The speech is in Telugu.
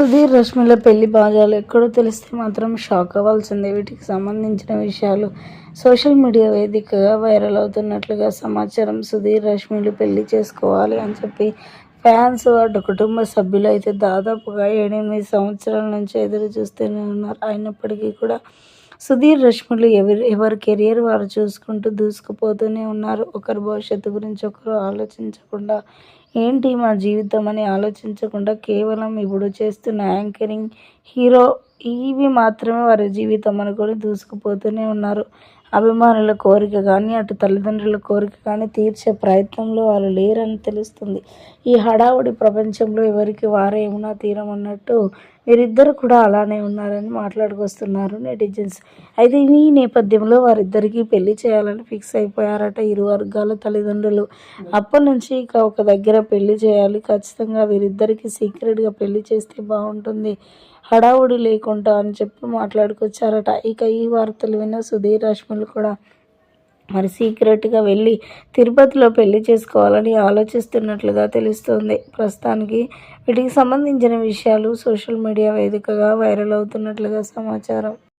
సుధీర్ రష్మిల పెళ్ళి బాజాలు ఎక్కడో తెలిస్తే మాత్రం షాక్ అవ్వాల్సిందే. వీటికి సంబంధించిన విషయాలు సోషల్ మీడియా వేదికగా వైరల్ అవుతున్నట్లుగా సమాచారం సుధీర్ రష్మిలు పెళ్ళి చేసుకోవాలి అని చెప్పి ఫ్యాన్స్ వాటి కుటుంబ సభ్యులు అయితే దాదాపుగా ఎనిమిది సంవత్సరాల నుంచి ఎదురు చూస్తూనే ఉన్నారు. అయినప్పటికీ కూడా సుధీర్ రష్ములు ఎవరి ఎవరి కెరియర్ వారు చూసుకుంటూ దూసుకుపోతూనే ఉన్నారు. ఒకరి భవిష్యత్తు గురించి ఒకరు ఆలోచించకుండా ఏంటి మా జీవితం అని ఆలోచించకుండా కేవలం ఇప్పుడు చేస్తున్న యాంకరింగ్ హీరో ఇవి మాత్రమే వారి జీవితం అనుకొని దూసుకుపోతూనే ఉన్నారు. అభిమానుల కోరిక కానీ అటు తల్లిదండ్రుల కోరిక కానీ తీర్చే ప్రయత్నంలో వాళ్ళు లేరని తెలుస్తుంది. ఈ హడావుడి ప్రపంచంలో ఎవరికి వారే ఏమున్నా తీరం అన్నట్టు వీరిద్దరు కూడా అలానే ఉన్నారని మాట్లాడుకొస్తున్నారు నెటిజన్స్. అయితే ఈ నేపథ్యంలో వారిద్దరికీ పెళ్ళి చేయాలని ఫిక్స్ అయిపోయారట ఇరు వర్గాల తల్లిదండ్రులు. అప్పటి నుంచి ఇక ఒక దగ్గర పెళ్ళి చేయాలి. ఖచ్చితంగా వీరిద్దరికీ సీక్రెట్గా పెళ్ళి చేస్తే బాగుంటుంది. హడావుడి లేకుండా అని చెప్పి మాట్లాడుకొచ్చారట. ఇక ఈ వార్తలు విన్న సుధీర్ రష్మిలు కూడా మరి సీక్రెట్గా వెళ్ళి తిరుపతిలో పెళ్ళి చేసుకోవాలని ఆలోచిస్తున్నట్లుగా తెలుస్తోంది. ప్రస్తుతానికి వీటికి సంబంధించిన విషయాలు సోషల్ మీడియా వేదికగా వైరల్ అవుతున్నట్లుగా సమాచారం.